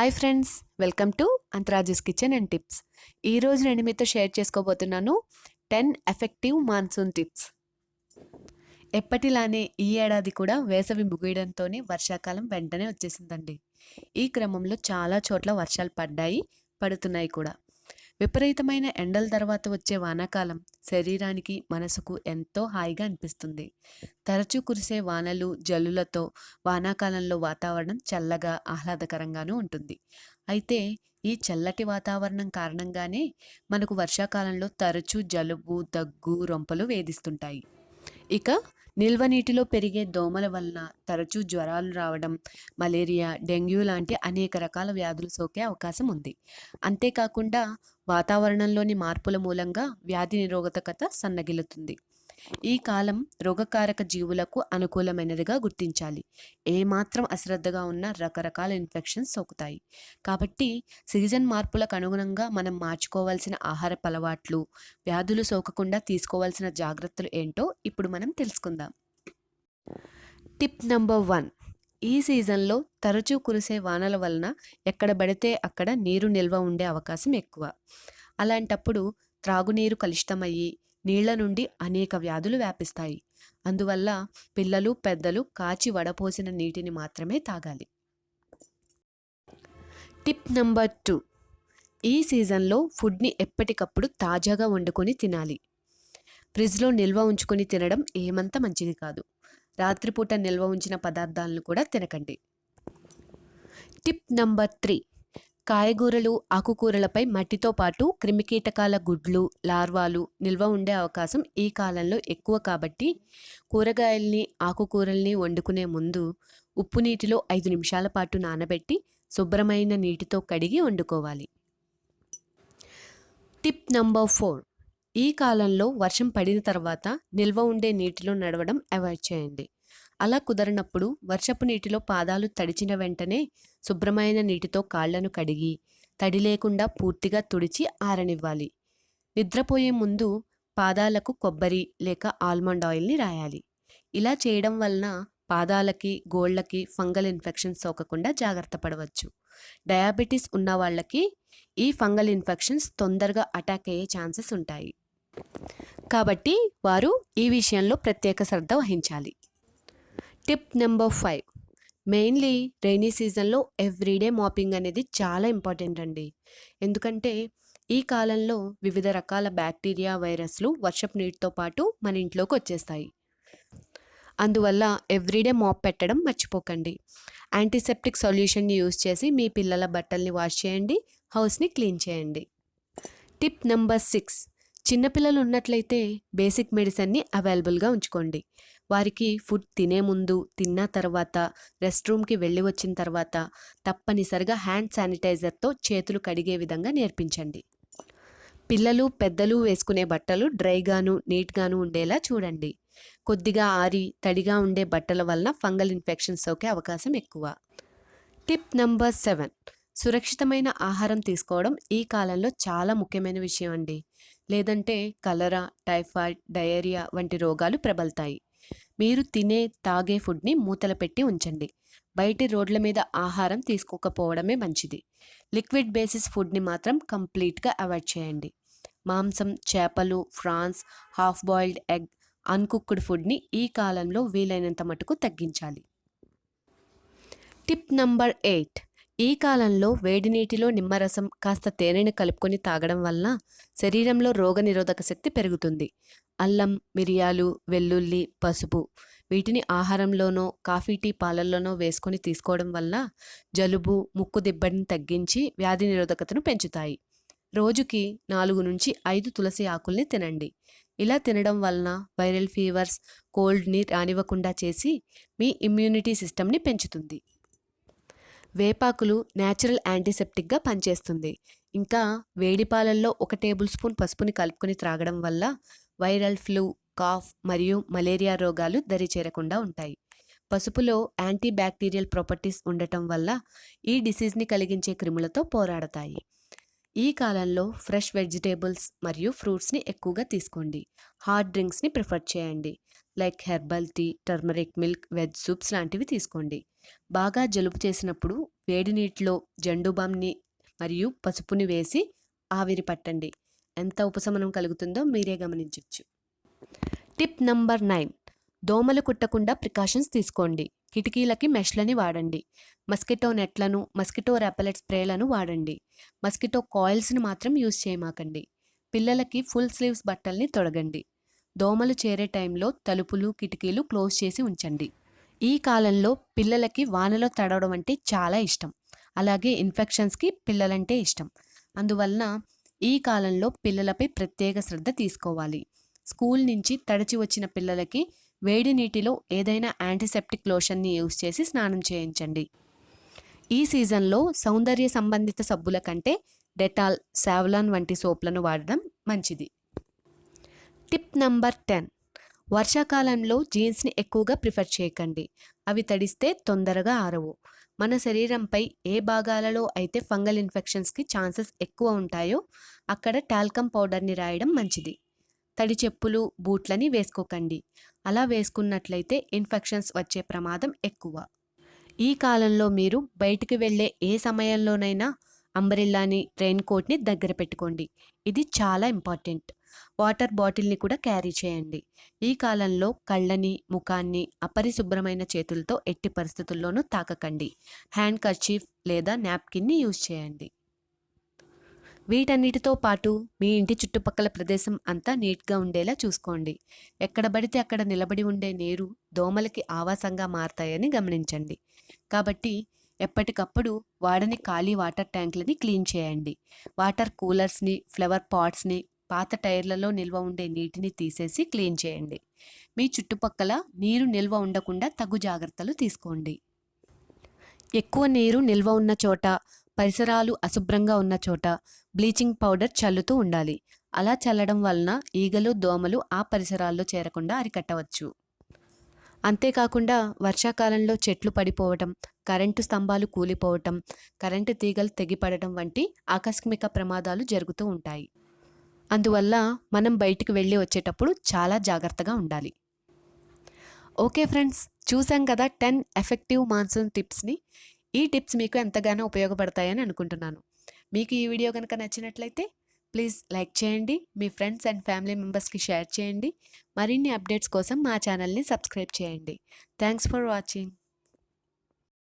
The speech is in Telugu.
హాయ్ ఫ్రెండ్స్ వెల్కమ్ టు అంతరాజస్ కిచెన్ అండ్ టిప్స్ ఈరోజు నేను మీతో షేర్ చేసుకోబోతున్నాను టెన్ ఎఫెక్టివ్ మాన్సూన్ టిప్స్ ఎప్పటిలానే ఈ ఏడాది కూడా వేసవి ముగియడంతోనే వర్షాకాలం వెంటనే వచ్చేసిందండి. ఈ క్రమంలో చాలా చోట్ల వర్షాలు పడ్డాయి పడుతున్నాయి కూడా. విపరీతమైన ఎండల తర్వాత వచ్చే వానాకాలం శరీరానికి మనసుకు ఎంతో హాయిగా అనిపిస్తుంది. తరచూ కురిసే వానలు జల్లులతో వానాకాలంలో వాతావరణం చల్లగా ఆహ్లాదకరంగానూ ఉంటుంది. అయితే ఈ చల్లటి వాతావరణం కారణంగానే మనకు వర్షాకాలంలో తరచూ జలుబు దగ్గు రొంపలు వేధిస్తుంటాయి. ఇక నిల్వ నీటిలో పెరిగే దోమల వలన తరచూ జ్వరాలు రావడం మలేరియా డెంగ్యూ లాంటి అనేక రకాల వ్యాధులు సోకే అవకాశం ఉంది. అంతేకాకుండా వాతావరణంలోని మార్పుల మూలంగా వ్యాధి నిరోధకత సన్నగిల్లుతుంది ఈ కాలం రోగకారక జీవులకు అనుకూలమైనదిగా గుర్తించాలి. ఏమాత్రం అశ్రద్ధగా ఉన్న రకరకాల ఇన్ఫెక్షన్స్ సోకుతాయి. కాబట్టి సీజన్ మార్పులకు అనుగుణంగా మనం మార్చుకోవాల్సిన ఆహారపు అలవాట్లు వ్యాధులు సోకకుండా తీసుకోవాల్సిన జాగ్రత్తలు ఏంటో ఇప్పుడు మనం తెలుసుకుందాం. Tip number one. ఈ సీజన్లో తరచూ కురిసే వానల వలన ఎక్కడ పడితే అక్కడ నీరు నిల్వ ఉండే అవకాశం ఎక్కువ. అలాంటప్పుడు త్రాగునీరు కలుషితమయ్యి నీళ్ళ నుండి అనేక వ్యాధులు వ్యాపిస్తాయి. అందువల్ల పిల్లలు పెద్దలు కాచి వడపోసిన నీటిని మాత్రమే తాగాలి. Tip number two. ఈ సీజన్లో ఫుడ్ని ఎప్పటికప్పుడు తాజాగా వండుకొని తినాలి. ఫ్రిడ్జ్లో నిల్వ ఉంచుకొని తినడం ఏమంత మంచిది కాదు. రాత్రిపూట నిల్వ ఉంచిన పదార్థాలను కూడా తినకండి. Tip number three. కాయగూరలు ఆకుకూరలపై మట్టితో పాటు క్రిమికీటకాల గుడ్లు లార్వాలు నిల్వ ఉండే అవకాశం ఈ కాలంలో ఎక్కువ కాబట్టి కూరగాయల్ని ఆకుకూరల్ని వండుకునే ముందు ఉప్పు నీటిలో ఐదు నిమిషాల పాటు నానబెట్టి శుభ్రమైన నీటితో కడిగి వండుకోవాలి. Tip number four. ఈ కాలంలో వర్షం పడిన తర్వాత నిల్వ ఉండే నీటిలో నడవడం అవాయిడ్ చేయండి. అలా కుదరనప్పుడు వర్షపు నీటిలో పాదాలు తడిచిన వెంటనే శుభ్రమైన నీటితో కాళ్ళను కడిగి తడి లేకుండా పూర్తిగా తుడిచి ఆరనివ్వాలి. నిద్రపోయే ముందు పాదాలకు కొబ్బరి లేక ఆల్మండ్ ఆయిల్ని రాయాలి. ఇలా చేయడం వలన పాదాలకి గోళ్ళకి ఫంగల్ ఇన్ఫెక్షన్ సోకకుండా జాగ్రత్త పడవచ్చు. డయాబెటీస్ ఉన్న వాళ్ళకి ఈ ఫంగల్ ఇన్ఫెక్షన్స్ తొందరగా అటాక్ అయ్యే ఛాన్సెస్ ఉంటాయి. కాబట్టి వారు ఈ విషయంలో ప్రత్యేక శ్రద్ధ వహించాలి. Tip number five. Mainly rainy సీజన్లో ఎవ్రీడే మాపింగ్ అనేది చాలా ఇంపార్టెంట్ అండి. ఎందుకంటే ఈ కాలంలో వివిధ రకాల బ్యాక్టీరియా వైరస్లు వర్షపు నీటితో పాటు మన ఇంట్లోకి వచ్చేస్తాయి. అందువల్ల ఎవ్రీడే మాప్ పెట్టడం మర్చిపోకండి. యాంటీసెప్టిక్ సొల్యూషన్ని యూస్ చేసి మీ పిల్లల బట్టల్ని వాష్ చేయండి హౌస్ని క్లీన్ చేయండి. Tip number six. చిన్నపిల్లలు ఉన్నట్లయితే బేసిక్ మెడిసిన్ని అవైలబుల్గా ఉంచుకోండి. వారికి ఫుడ్ తినే ముందు తిన్న తర్వాత రెస్ట్ రూమ్కి వెళ్ళి వచ్చిన తర్వాత తప్పనిసరిగా హ్యాండ్ శానిటైజర్తో చేతులు కడిగే విధంగా నేర్పించండి. పిల్లలు పెద్దలు వేసుకునే బట్టలు డ్రైగాను నీట్గాను ఉండేలా చూడండి. కొద్దిగా ఆరి తడిగా ఉండే బట్టల వలన ఫంగల్ ఇన్ఫెక్షన్ సోకే అవకాశం ఎక్కువ. Tip number seven. సురక్షితమైన ఆహారం తీసుకోవడం ఈ కాలంలో చాలా ముఖ్యమైన విషయం అండి. లేదంటే కలరా టైఫాయిడ్ డయేరియా వంటి రోగాలు ప్రబలుతాయి. మీరు తినే తాగే ఫుడ్ని మూతల పెట్టి ఉంచండి. బయటి రోడ్ల మీద ఆహారం తీసుకోకపోవడమే మంచిది. లిక్విడ్ బేసిస్ ఫుడ్ని మాత్రం కంప్లీట్గా అవాయిడ్ చేయండి. మాంసం చేపలు prawns half boiled egg uncooked ఫుడ్ని ఈ కాలంలో వీలైనంత మటుకు తగ్గించాలి. Tip number eight. ఈ కాలంలో వేడి నీటిలో నిమ్మరసం కాస్త తేనెను కలుపుకొని తాగడం వలన శరీరంలో రోగనిరోధక శక్తి పెరుగుతుంది. అల్లం మిరియాలు వెల్లుల్లి పసుపు వీటిని ఆహారంలోనో కాఫీ టీ పాలల్లోనో వేసుకొని తీసుకోవడం వల్ల జలుబు ముక్కు దిబ్బడిని తగ్గించి వ్యాధి నిరోధకతను పెంచుతాయి. రోజుకి నాలుగు నుంచి ఐదు తులసి ఆకుల్ని తినండి. ఇలా తినడం వలన వైరల్ ఫీవర్స్ కోల్డ్ని రానివ్వకుండా చేసి మీ ఇమ్యూనిటీ సిస్టమ్ని పెంచుతుంది. వేపాకులు న్యాచురల్ యాంటీసెప్టిక్గా పనిచేస్తుంది. ఇంకా వేడి పాలల్లో ఒక టేబుల్ స్పూన్ పసుపుని కలుపుకొని త్రాగడం వల్ల వైరల్ ఫ్లూ కాఫ్ మరియు మలేరియా రోగాలు దరి చేరకుండా ఉంటాయి. పసుపులో యాంటీ బ్యాక్టీరియల్ ప్రాపర్టీస్ ఉండటం వల్ల ఈ డిసీజ్ని కలిగించే క్రిములతో పోరాడతాయి. ఈ కాలంలో ఫ్రెష్ వెజిటేబుల్స్ మరియు ఫ్రూట్స్ని ఎక్కువగా తీసుకోండి. హాట్ డ్రింక్స్ని ప్రిఫర్ చేయండి. Like herbal tea turmeric milk veg soups లాంటివి తీసుకోండి. బాగా జలుబు చేసినప్పుడు వేడి నీటిలో జండు బామ్ని మరియు పసుపుని వేసి ఆవిరి పట్టండి. ఎంత ఉపశమనం కలుగుతుందో మీరే గమనించవచ్చు టిప్ నంబర్ నైన్ దోమలు కుట్టకుండా ప్రికాషన్స్ తీసుకోండి. కిటికీలకి మెష్లని వాడండి. మస్కిటో నెట్లను మస్కిటో రెపలెట్ స్ప్రేలను వాడండి. మస్కిటో కాయిల్స్ని మాత్రం యూజ్ చేయమాకండి. పిల్లలకి ఫుల్ స్లీవ్స్ బట్టల్ని తొడగండి. దోమలు చేరే టైంలో తలుపులు కిటికీలు క్లోజ్ చేసి ఉంచండి. ఈ కాలంలో పిల్లలకి వానలో తడవడం అంటే చాలా ఇష్టం. అలాగే ఇన్ఫెక్షన్స్కి పిల్లలంటే ఇష్టం. అందువలన ఈ కాలంలో పిల్లలపై ప్రత్యేక శ్రద్ధ తీసుకోవాలి. స్కూల్ నుంచి తడిచి వచ్చిన పిల్లలకి వేడి నీటిలో ఏదైనా యాంటీసెప్టిక్ లోషన్ని యూజ్ చేసి స్నానం చేయించండి. ఈ సీజన్లో సౌందర్య సంబంధిత సబ్బుల కంటే డెటాల్ సావ్లాన్ వంటి సోప్లను వాడడం మంచిది. Tip number ten. వర్షాకాలంలో జీన్స్ని ఎక్కువగా ప్రిఫర్ చేయకండి. అవి తడిస్తే తొందరగా ఆరవు. మన శరీరంపై ఏ భాగాలలో అయితే ఫంగల్ ఇన్ఫెక్షన్స్కి ఛాన్సెస్ ఎక్కువ ఉంటాయో అక్కడ టాల్కమ్ పౌడర్ని రాయడం మంచిది. తడి చెప్పులు బూట్లని వేసుకోకండి. అలా వేసుకున్నట్లయితే ఇన్ఫెక్షన్స్ వచ్చే ప్రమాదం ఎక్కువ. ఈ కాలంలో మీరు బయటికి వెళ్ళే ఏ సమయంలోనైనా అంబ్రిల్లాని రెయిన్ కోట్ని దగ్గర పెట్టుకోండి. ఇది చాలా ఇంపార్టెంట్. వాటర్ బాటిల్ని కూడా క్యారీ చేయండి. ఈ కాలంలో కళ్ళని ముఖాన్ని అపరిశుభ్రమైన చేతులతో ఎట్టి పరిస్థితుల్లోనూ తాకకండి. హ్యాండ్ కర్చీఫ్ లేదా నాప్కిన్ని యూజ్ చేయండి. వీటన్నిటితో పాటు మీ ఇంటి చుట్టుపక్కల ప్రదేశం అంతా నీట్గా ఉండేలా చూసుకోండి. ఎక్కడ పడితే అక్కడ నిలబడి ఉండే నీరు దోమలకి ఆవాసంగా మారతాయని గమనించండి. కాబట్టి ఎప్పటికప్పుడు వాడని ఖాళీ వాటర్ ట్యాంకులని క్లీన్ చేయండి. వాటర్ కూలర్స్ని ఫ్లవర్ పాట్స్ని పాత టైర్లలో నిల్వ ఉండే నీటిని తీసేసి క్లీన్ చేయండి. మీ చుట్టుపక్కల నీరు నిల్వ ఉండకుండా తగు జాగ్రత్తలు తీసుకోండి. ఎక్కువ నీరు నిల్వ ఉన్న చోట పరిసరాలు అశుభ్రంగా ఉన్న చోట బ్లీచింగ్ పౌడర్ చల్లుతూ ఉండాలి. అలా చల్లడం వలన ఈగలు దోమలు ఆ పరిసరాల్లో చేరకుండా అరికట్టవచ్చు. అంతేకాకుండా వర్షాకాలంలో చెట్లు పడిపోవటం కరెంటు స్తంభాలు కూలిపోవటం కరెంటు తీగలు తెగిపడటం వంటి ఆకస్మిక ప్రమాదాలు జరుగుతూ ఉంటాయి. అందువల్ల మనం బయటికి వెళ్ళి వచ్చేటప్పుడు చాలా జాగ్రత్తగా ఉండాలి. ఓకే ఫ్రెండ్స్ చూసాం కదా టెన్ ఎఫెక్టివ్ మాన్సూన్ టిప్స్ని. ఈ టిప్స్ మీకు ఎంతగానో ఉపయోగపడతాయని అనుకుంటున్నాను. మీకు ఈ వీడియో కనుక నచ్చినట్లయితే ప్లీజ్ లైక్ చేయండి మీ ఫ్రెండ్స్ అండ్ ఫ్యామిలీ మెంబర్స్కి షేర్ చేయండి. మరిన్ని అప్డేట్స్ కోసం మా ఛానల్ని సబ్స్క్రైబ్ చేయండి. Thanks for watching.